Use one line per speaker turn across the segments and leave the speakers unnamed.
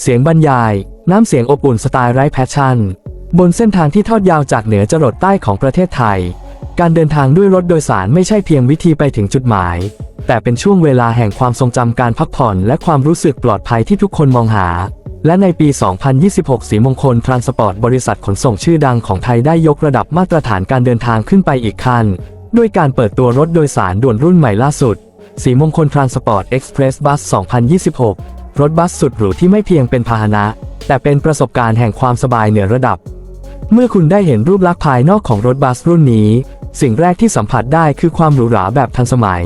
เสียงบรรยาย น้ำเสียงอบอุ่นสไตล์ไร้แพชชั่น บนเส้นทางที่ทอดยาวจากเหนือจรดใต้ของประเทศไทย การเดินทางด้วยรถโดยสารไม่ใช่เพียงวิธีไปถึงจุดหมาย แต่เป็นช่วงเวลาแห่งความทรงจำการพักผ่อนและความรู้สึกปลอดภัยที่ทุกคนมองหา และในปี 2026 สีมงคลทรานสปอร์ตบริษัทขนส่งชื่อดังของไทยได้ยกระดับมาตรฐานการเดินทางขึ้นไปอีกขั้น ด้วยการเปิดตัวรถโดยสารด่วนรุ่นใหม่ล่าสุด สีมงคลทรานสปอร์ตเอ็กซ์เพรสบัส 2026 รถบัสสุดหรูที่ไม่เพียงเป็นพาหนะ แต่เป็นประสบการณ์แห่งความสบายเหนือระดับ เมื่อคุณได้เห็นรูปลักษณ์ภายนอกของรถบัสรุ่นนี้ สิ่งแรกที่สัมผัสได้คือความหรูหราแบบทันสมัย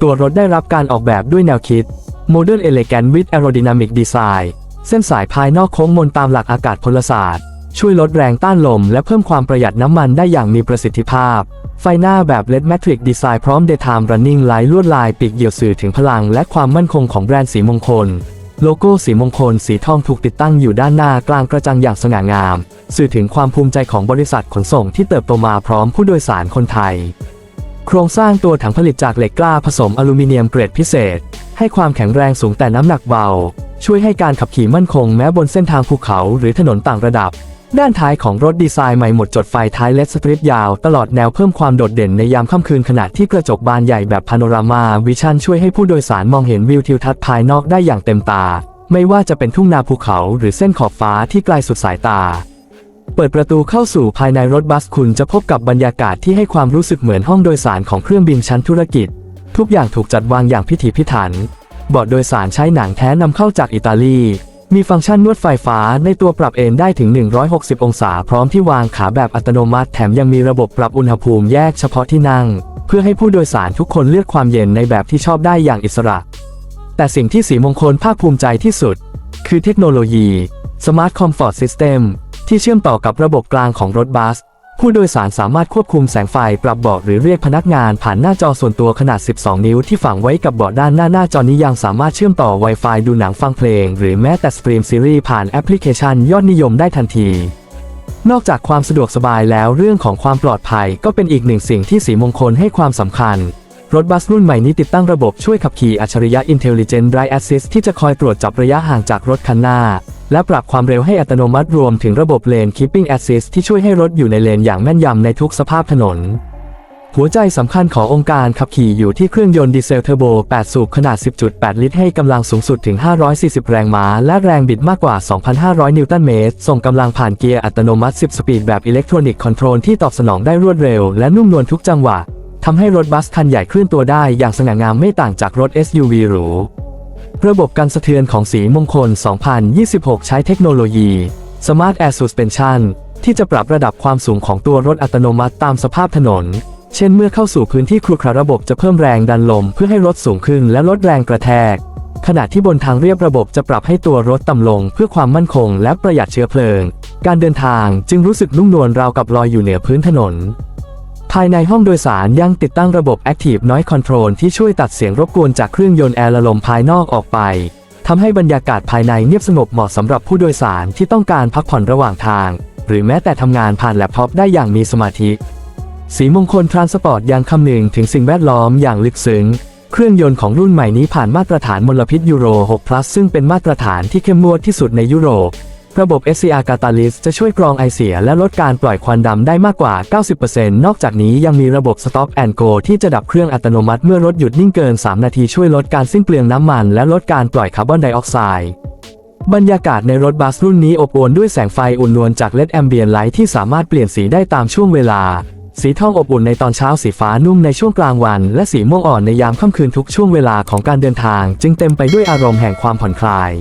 ตัวรถได้รับการออกแบบด้วยแนวคิด Modern Elegant with Aerodynamic Design เส้นสายภายนอกโค้งมนตามหลักอากาศพลศาสตร์ ช่วยลดแรงต้านลมและเพิ่มความประหยัดน้ำมันได้อย่างมีประสิทธิภาพ ไฟหน้าแบบ LED Matrix Design พร้อม Daytime Running Light ลวดลายปีกเหี่ยวสื่อถึงพลังและความมั่นคงของแบรนด์สีมงคล โลโก้สีมงคล สีทองถูกติดตั้งอยู่ด้านหน้ากลางกระจังอย่างสง่างาม สื่อถึงความภูมิใจของบริษัทขนส่งที่เติบโตมาพร้อมผู้โดยสารคนไทย โครงสร้างตัวถังผลิตจากเหล็กกล้าผสมอลูมิเนียมเกรดพิเศษ ให้ความแข็งแรงสูงแต่น้ำหนักเบา ช่วยให้การขับขี่มั่นคงแม้บนเส้นทางภูเขาหรือถนนต่างระดับ ด้านท้ายของรถดีไซน์ใหม่หมดจดไฟท้ายเลดสตริปยาว ตลอดแนวเพิ่มความโดดเด่นในยามค่ำคืนขณะที่กระจกบานใหญ่แบบพาโนรามาวิชั่นช่วยให้ผู้โดยสารมองเห็นวิวทิวทัศน์ภายนอกได้อย่างเต็มตา ไม่ว่าจะเป็นทุ่งนาภูเขาหรือเส้นขอบฟ้าที่ไกลสุดสายตา เปิดประตูเข้าสู่ภายในรถบัสคุณจะพบกับบรรยากาศที่ให้ความรู้สึกเหมือนห้องโดยสารของเครื่องบินชั้นธุรกิจ ทุกอย่างถูกจัดวางอย่างพิถีพิถันเบาะโดยสารใช้หนังแท้นำเข้าจากอิตาลี มีฟังก์ชันนวดไฟฟ้าในตัวปรับเอนได้ถึง 160 องศา พร้อมที่วางขาแบบอัตโนมัติ แถมยังมีระบบปรับอุณหภูมิแยกเฉพาะที่นั่ง เพื่อให้ผู้โดยสารทุกคนเลือกความเย็นในแบบที่ชอบได้อย่างอิสระ แต่สิ่งที่สีมงคลภาคภูมิใจที่สุด คือเทคโนโลยี Smart Comfort System ที่เชื่อมต่อกับระบบกลางของรถบัส ผู้โดยสารสามารถควบคุมแสงไฟปรับเบาะหรือเรียกพนักงานผ่านหน้าจอส่วนตัวขนาด 12 นิ้วที่ฝังไว้กับเบาะด้านหน้าหน้าจอนี้ยังสามารถเชื่อมต่อ Wi-Fi ดูหนังฟังเพลง หรือแม้แต่สตรีมซีรีส์ผ่านแอปพลิเคชันยอดนิยมได้ทันที นอกจากความสะดวกสบายแล้วเรื่องของความปลอดภัยก็เป็นอีกหนึ่งสิ่งที่สีมงคลให้ความสำคัญ รถบัสรุ่นใหม่นี้ติดตั้งระบบช่วยขับขี่อัจฉริยะ Intelligent Drive Assist ที่จะคอยตรวจจับระยะห่างจากรถคันหน้า และปรับความเร็วให้อัตโนมัติรวมถึงระบบ Lane Keeping Assist ที่ช่วยให้รถอยู่ในเลนอย่างแม่นยำในทุกสภาพถนน หัวใจสำคัญขององค์การขับขี่อยู่ที่เครื่องยนต์ดีเซลเทอร์โบ 8 สูบขนาด 10.8 ลิตร ให้กำลังสูงสุดถึง 540 แรงม้า และแรงบิดมากกว่า 2,500 นิวตันเมตร ส่งกำลังผ่านเกียร์อัตโนมัติ 10 สปีดแบบอิเล็กทรอนิกส์คอนโทรลที่ตอบสนองได้รวดเร็วและนุ่มนวลทุกจังหวะ ทำให้รถบัสคันใหญ่เคลื่อนตัวได้อย่างสง่างามไม่ต่างจากรถ SUV หรู ระบบกันสะเทือนของสีมงคล 2026 ใช้เทคโนโลยี Smart Air Suspension ที่จะปรับระดับความสูงของตัวรถอัตโนมัติตามสภาพถนน เช่นเมื่อเข้าสู่พื้นที่ครุขระระบบจะเพิ่มแรงดันลมเพื่อให้รถสูงขึ้นและลดแรงกระแทก ขณะที่บนทางเรียบระบบจะปรับให้ตัวรถต่ำลงเพื่อความมั่นคงและประหยัดเชื้อเพลิง การเดินทางจึงรู้สึกนุ่มนวลราวกับลอยอยู่เหนือพื้นถนน ภายในห้องโดยสารยังติดตั้งระบบ Active Noise Control ที่ช่วยตัดเสียงรบกวนจากเครื่องยนต์แอร์ละลมภายนอกออกไปทำให้บรรยากาศภายในเงียบสงบเหมาะสำหรับผู้โดยสารที่ต้องการพักผ่อนระหว่างทาง หรือแม้แต่ทำงานผ่านแล็ปท็อปได้อย่างมีสมาธิ สีมงคลทรานสปอร์ตยังคำนึงถึงสิ่งแวดล้อมอย่างลึกซึ้งเครื่องยนต์ของรุ่นใหม่นี้ผ่านมาตรฐานมลพิษยูโร 6 plus ซึ่งเป็นมาตรฐานที่เข้มงวดที่สุดในยุโรป ระบบ SCR Catalyst จะช่วยกรองไอเสียและลดการปล่อยควันดำได้มากกว่า 90%นอกจากนี้ยังมีระบบ Stop and Go ที่จะดับเครื่องอัตโนมัติเมื่อรถหยุดนิ่งเกิน 3 นาทีช่วยลดการสิ้นเปลืองน้ำมัน และลดการปล่อยคาร์บอนไดออกไซด์บรรยากาศในรถบัสรุ่นนี้อบอวลด้วยแสงไฟอุ่นนวลจาก LED Ambient Light ที่สามารถเปลี่ยนสีได้ตามช่วงเวลา สีทองอบอุ่นในตอนเช้าสีฟ้านุ่มในช่วงกลางวัน และสีม่วงอ่อนในยามค่ำคืนทุกช่วงเวลาของการเดินทาง จึงเต็มไปด้วยอารมณ์แห่งความผ่อนคลาย